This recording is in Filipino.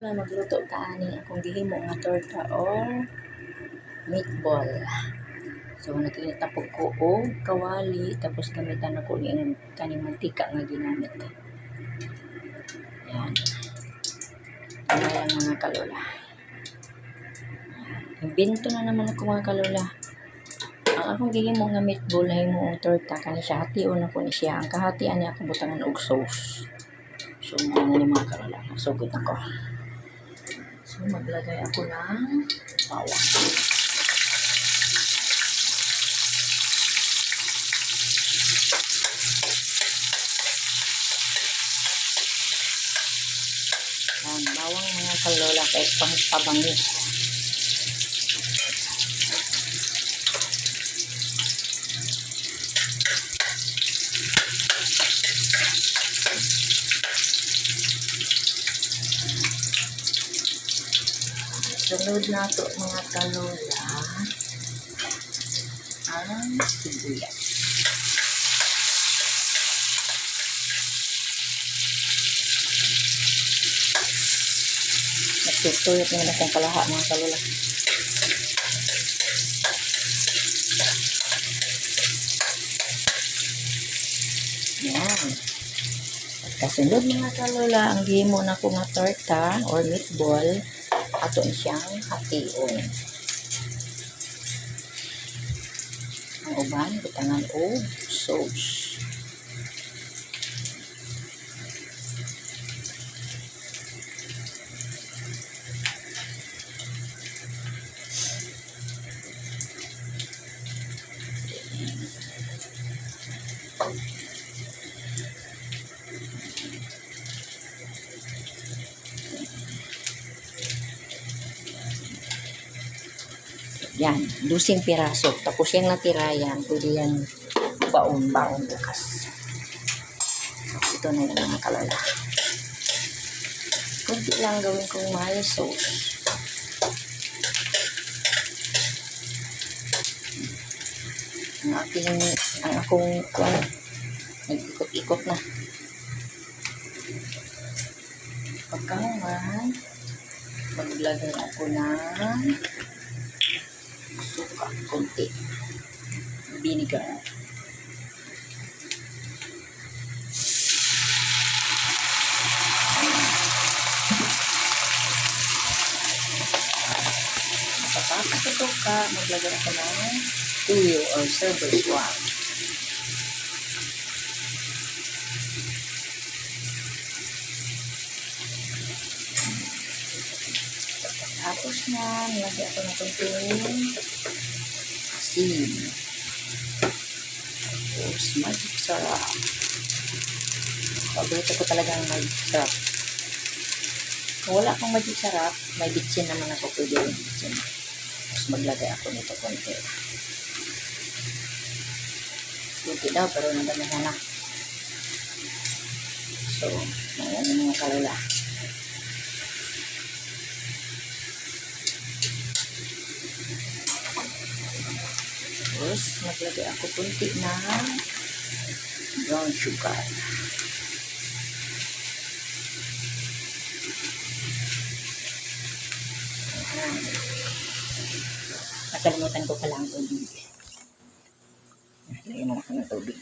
na magluto ta ani akong gihimo nga torta or meatball. So nakitapog ko og kawali tapos gamitan ako ning kaning mantika nga ginamit. Yan. Ayan mga kalola. Imbento na naman ako mga kalola. Ang akong gihimo nga meatball ay mo torta kani siya hation ako ni siya. Ang kahatian niya ako butangan og sauce. So mo ni mga kalola. Sugod ako. So, maglagay ako ng bawang. Yan, bawang mga kalola kahit pang pabangis. Sunod na to mga kalola ang sibuyas. Nagtutuyot naman akong kalaha mga kalola. Yan. At mga kalola, ang gihimo na ko nga torta or meatball, ato siyang hation. Ang uban, butangan o sauce. Yan, dusing piraso. Tapos yung natira yan, pwede yan baon-baon bukas. Ito na yung mga kalala. Kunti lang gawin kong mayo sauce. Ang aking, ang akong kuwan, nag-ikot-ikot na. Pagkaman, maglagay ako ng suka, konti. Vinegar. Kapag ito ka, maglagay ako ng tuyo or server swab. Tapos na, nilagay ako ng konting asin. Tapos, magic sarap. Paborito ko talaga ang magic sarap. Kung wala akong magic may bitsin naman ako pwede rin bitsin. Tapos maglagay ako nito konti. Kunti daw, pero nadamihan na. So, ayan yung mga kalula. Tapos, maglagay ako kunti na brown sugar. Nakalimutan ko pala ang tubig. Lagyan mo ako ng tubig.